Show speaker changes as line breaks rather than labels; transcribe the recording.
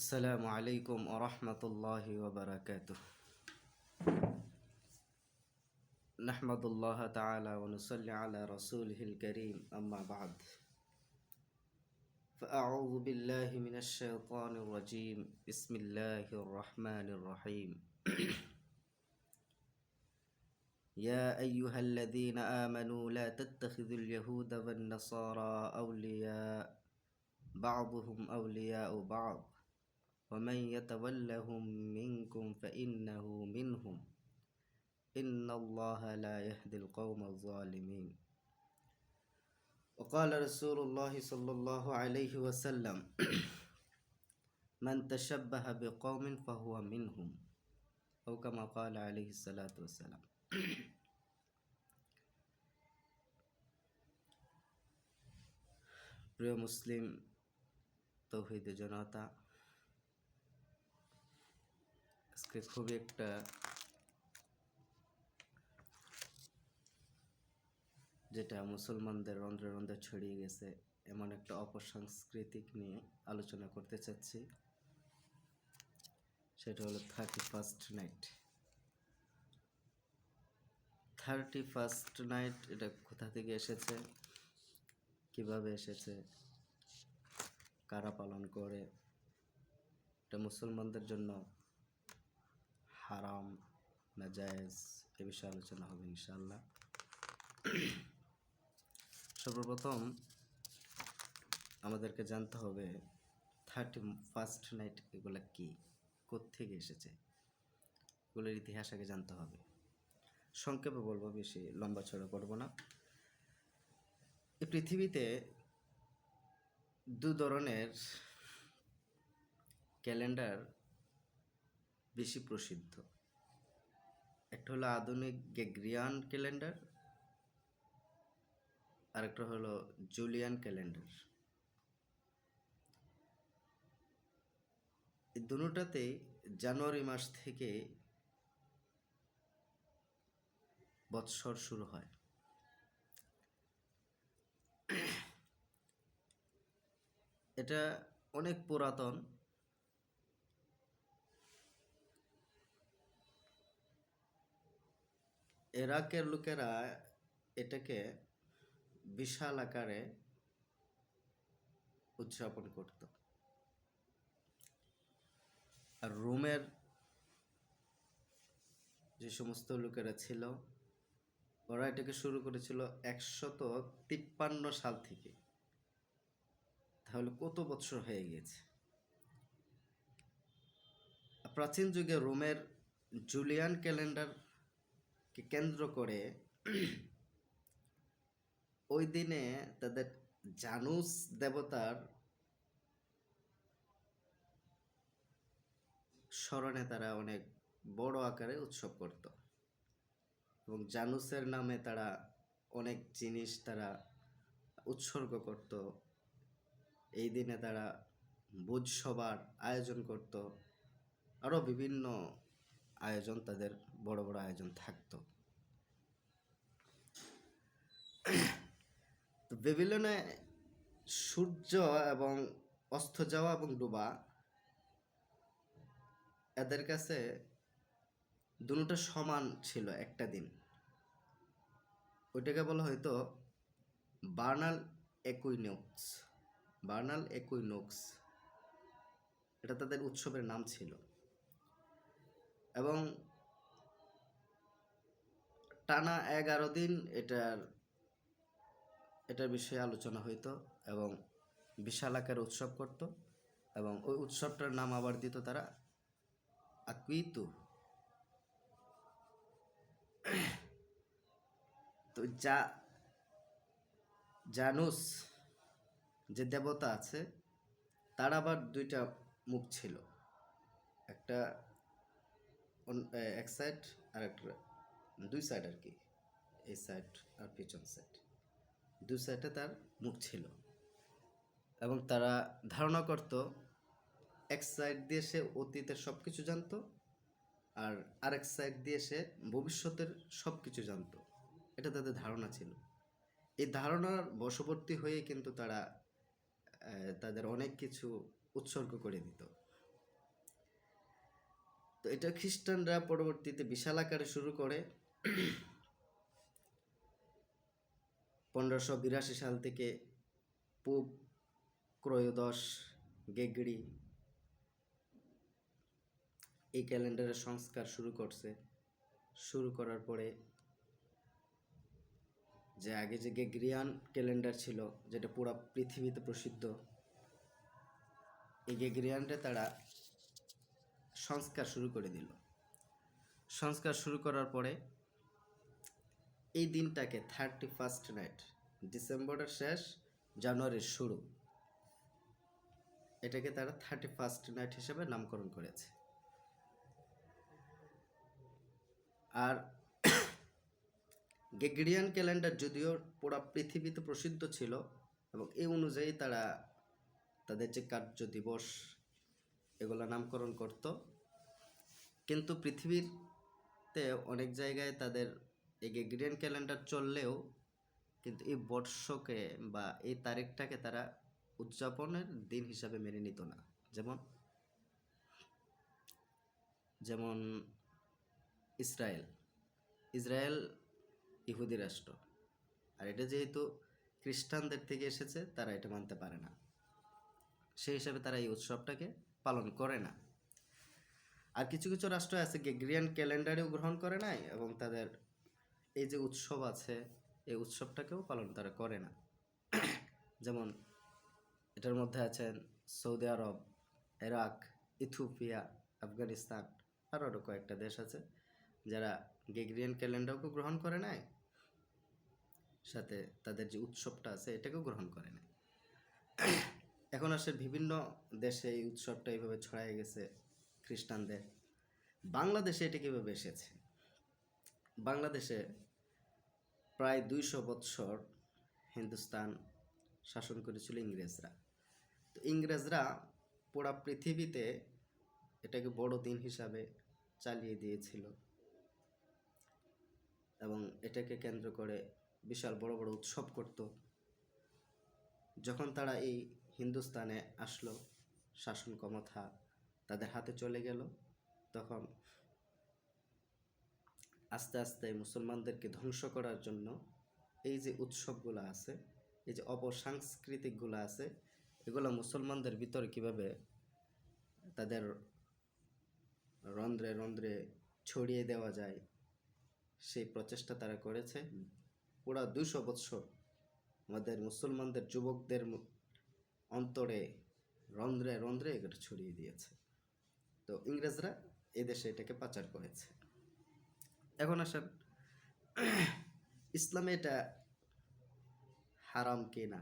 السلام عليكم ورحمة الله وبركاته. نحمد الله تعالى ونصلي على رسوله الكريم أما بعد. فأعوذ بالله من الشيطان الرجيم. بسم الله الرحمن الرحيم. يا أيها الذين آمنوا لا تتخذوا اليهود والنصارى أولياء بعضهم أولياء بعض. ومن يتولهم منكم فإنه منهم إن الله لا يهدي القوم الظالمين وقال رسول الله صلى الله عليه وسلم من تشبه بقوم فهو منهم أو كما قال عليه الصلاة والسلام প্রিয় মুসলিম তৌহিদ জনতা আজকে খুবই একটা যেটা মুসলমানদের রন্ধ্রে রন্ধ্রে ছড়িয়ে গেছে, এমন একটা অপসাংস্কৃতিক নিয়ে আলোচনা করতে চাচ্ছি। সেটা হলো thirty first night thirty first night এটা কোথা থেকে এসেছে? কীভাবে এসেছে? কারা পালন করে? এটা মুসলমানদের জন্য হারাম না জায়েজ এ বিষয়ে আলোচনা হবে ইনশাল্লাহ সর্বপ্রথম আমাদেরকে জানতে হবে থার্টি ফার্স্ট নাইট এগুলা কি? থেকে এসেছে? এগুলোর ইতিহাস আগে জানতে হবে। সংক্ষেপে বলব বেশি, লম্বা ছড়া করব না। এই পৃথিবীতে দু ধরনের ক্যালেন্ডার বেশি প্রসিদ্ধ। একটা হলো আধুনিক গ্রেগরিয়ান ক্যালেন্ডার আর একটা হলো জুলিয়ান ক্যালেন্ডার। এই দুটাতেই জানুয়ারি মাস থেকে বৎসর শুরু হয়। এটা অনেক পুরাতন এরাকের লোকেরা এটাকে বিশাল আকারে উদযাপন করত। আর রোমের যে সমস্ত লোকেরা ছিল, ওরা এটাকে শুরু করেছিল একশত তিপ্পান্ন সাল থেকে। তাহলে কত বছর হয়ে গেছে প্রাচীন যুগে রোমের জুলিয়ান ক্যালেন্ডারকে কেন্দ্র করে ওই দিনে তাদের জানুস দেবতার স্মরণে তারা অনেক বড় আকারে উৎসব করত। এবং জানুসের নামে তারা অনেক জিনিস তারা উৎসর্গ করত। এই দিনে তারা ভোজ সবার আয়োজন করত। আরও বিভিন্ন আয়োজন, তাদের বড় বড় আয়োজন থাকতো। তো বেবিলনে সূর্য এবং অস্ত যাওয়া এবং ডোবা এদের কাছে দুটা সমান ছিল একটা দিন। ওইটাকে বলা হয়তো বার্নাল একুইনোক্স বার্নাল একুইনোক্স এটা তাদের উৎসবের নাম ছিল। এবং টানা এগারো দিন এটার এটার বিষয়ে আলোচনা হইতো এবং বিশাল আকার উৎসব করত এবং ওই উৎসবটার নাম আবার দিত তারা আকুইতু। তো যা, জানুস যে দেবতা আছে, তার আবার দুইটা মুখ ছিল। একটা এক সাইড আর একটা, দুই সাইড আর কি। এই সাইড আর পিছন সাইড দুই সাইডে তার মুখ ছিল। এবং তারা ধারণা করত, এক সাইড দিয়ে সে অতীতের সব কিছু জানতো আর আরেক সাইড দিয়ে সে ভবিষ্যতের সব কিছু জানতো। এটা তাদের ধারণা ছিল। এই ধারণার বশবর্তী হয়ে কিন্তু তারা তাদের অনেক কিছু উৎসর্গ করে দিত। তো এটা খ্রিস্টানরা পরবর্তীতে বিশাল আকারে শুরু করে। পনেরোশো বিরাশি সাল থেকে পূব ক্রয়োদশ গেগড়ি এই ক্যালেন্ডারের সংস্কার শুরু করছে। শুরু করার পরে যে আগে যে গেগ্রিয়ান ক্যালেন্ডার ছিল, যেটা পুরো পৃথিবীতে প্রসিদ্ধ, এই গেগ্রিয়ানটা তারা সংস্কার শুরু করে দিল। সংস্কার শুরু করার পরে এই দিনটাকে থার্টি ফার্স্ট নাইট ডিসেম্বরের শেষ, জানুয়ারির শুরু। এটাকে তারা থার্টি ফার্স্ট নাইট হিসেবে নামকরণ করেছে। আর গেগ্রিয়ান ক্যালেন্ডার যদিও পুরো পৃথিবীতে প্রসিদ্ধ ছিল এবং এই অনুযায়ী তারা তাদের যে কার্য দিবস, এগুলো নামকরণ করত কিন্তু পৃথিবীতে অনেক জায়গায় তাদের এই গেগ্রিয়ান ক্যালেন্ডার চললেও কিন্তু এই বর্ষকে বা এই তারিখটাকে তারা উদযাপনের দিন হিসাবে মেনে নিত না। যেমন যেমন ইসরায়েল ইসরায়েল ইহুদি রাষ্ট্র। আর এটা যেহেতু খ্রিস্টানদের থেকে এসেছে, তারা এটা মানতে পারে না। সেই হিসাবে তারা এই উৎসবটাকে পালন করে না। আর কিছু কিছু রাষ্ট্র আছে গ্রেগরিয়ান ক্যালেন্ডারেও গ্রহণ করে নাই এবং তাদের এই যে উৎসব আছে, এই উৎসবটাকেও পালন তারা করে না। যেমন এটার মধ্যে আছেন সৌদি আরব, ইরাক, ইথিওপিয়া, আফগানিস্তান আরও আরও কয়েকটা দেশ আছে যারা গেগ্রিয়ান ক্যালেন্ডারকেও গ্রহণ করে নাই, সাথে তাদের যে উৎসবটা আছে এটাকেও গ্রহণ করে নাই। এখন আসলে বিভিন্ন দেশে এই উৎসবটা এইভাবে ছড়াই গেছে। খ্রিস্টানদের। বাংলাদেশে এটা কীভাবে এসেছে? বাংলাদেশে প্রায় দুইশো বৎসর হিন্দুস্তান শাসন করেছিল ইংরেজরা। তো ইংরেজরা পুরা পৃথিবীতে এটাকে বড় দিন হিসাবে চালিয়ে দিয়েছিল এবং এটাকে কেন্দ্র করে বিশাল বড় বড় উৎসব করত। যখন তারা এই হিন্দুস্তানে আসলো, শাসন ক্ষমতা তাদের হাতে চলে গেল। তখন আস্তে আস্তে মুসলমানদেরকে ধ্বংস করার জন্য এই যে উৎসবগুলো আছে এই যে অপসাংস্কৃতিকগুলো আছে এগুলো মুসলমানদের ভিতরে কীভাবে তাদের রন্ধ্রে রন্ধ্রে ছড়িয়ে দেওয়া যায় সেই প্রচেষ্টা তারা করেছে। পুরা দুশো বৎসর আমাদের মুসলমানদের যুবকদের অন্তরে রন্ধ্রে রন্ধ্রে এগুলো ছড়িয়ে দিয়েছে। তো ইংরেজরা এদেশে এটাকে পাচার করেছে। এখন আসেন ইসলামে এটা হারাম কে না?